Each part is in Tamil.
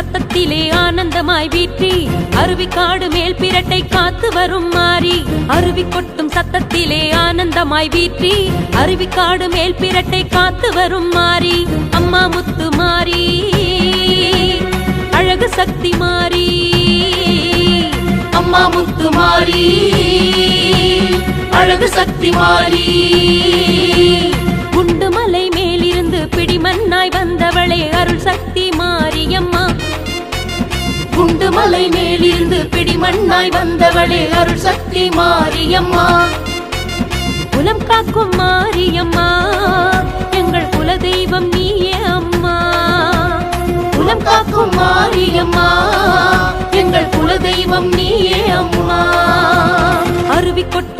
சத்தத்திலே ஆனந்தமாய் வீற்றி அருவி காடு மேல் பிரட்டை காத்து வரும் மாறி அருவி கொட்டும் சத்தத்திலே ஆனந்தமாய் வீற்றி அருவி காடு மேல் பிரட்டை காத்து வரும் மாறி அம்மா முத்து மாறி அழகு சக்தி மாறி அம்மா முத்து மாறி அழகு சக்தி மாறி. குண்டு மலை மேலிருந்து பிடிமண்ணாய் வந்தவளே அருள் சக்தி மாரியம்மா குண்டு மலை மேலிருந்து பிடிமண்ணாய் வந்தவளே அருள் சக்தி மாரியம்மா. குலம் காக்கும் மாரியம்மா எங்கள் குல தெய்வம் நீயே அம்மா. குலம் காக்கும் மாரியம்மா எங்கள் குல தெய்வம் நீயே அம்மா. அருவி கொட்டும்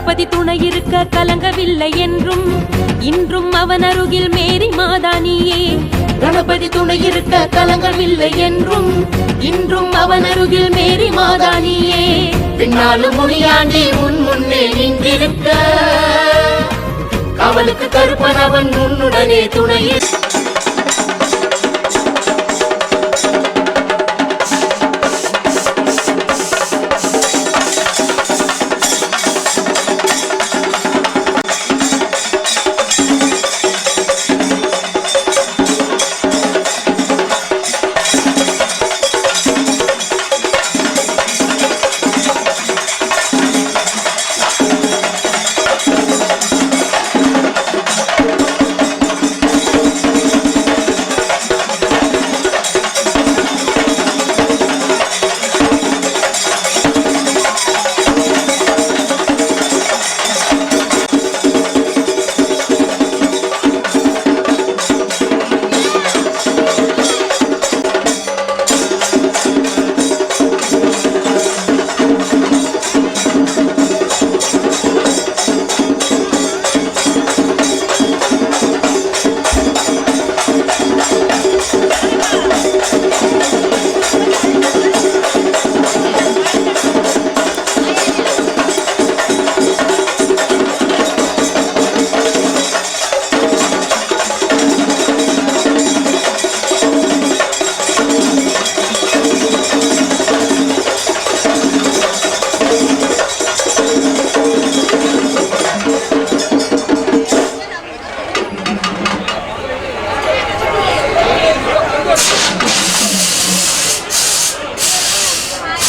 கணபதி துணை இருக்க கலங்கவில்லை என்றும் இன்றும் அவன் அருகில் மேரி மாதானியே. கணபதி துணை இருக்க கலங்கவில்லை என்றும் இன்றும் அவன் அருகில் மேரி மாதானியே. பின்னாலும் முனியாண்டி உன் முன்னே நின்றிருக்க. அவளுக்கு கருப்பன் அவன் உன்னுடனே துணையில்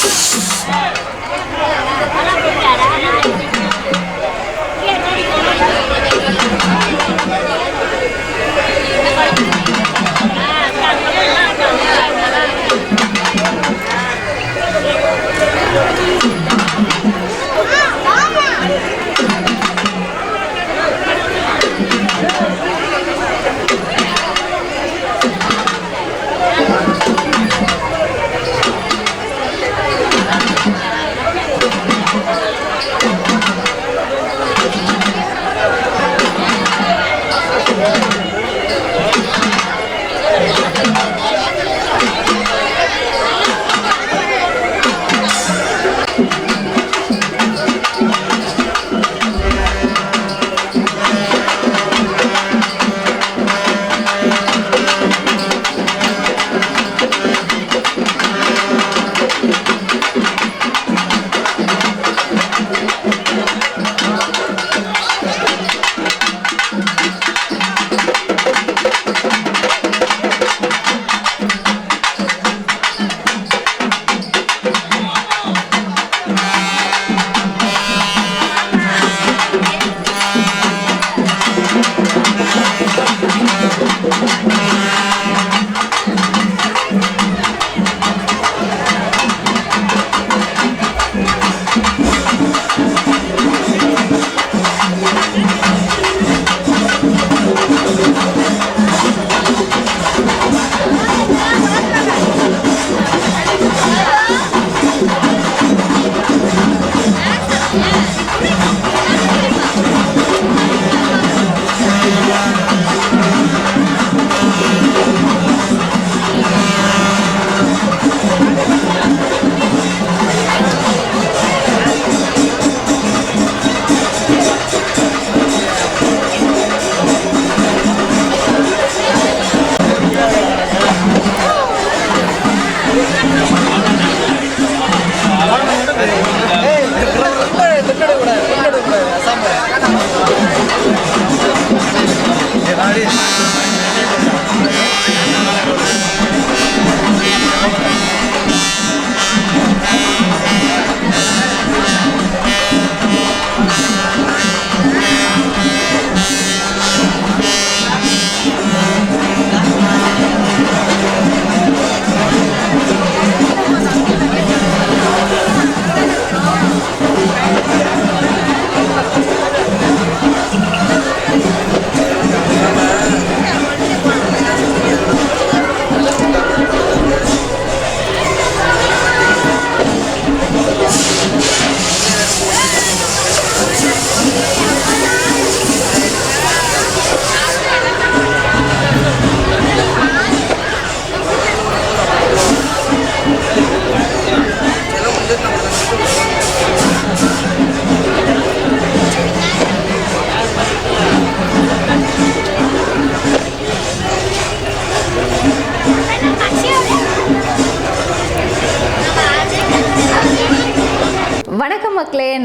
Hey!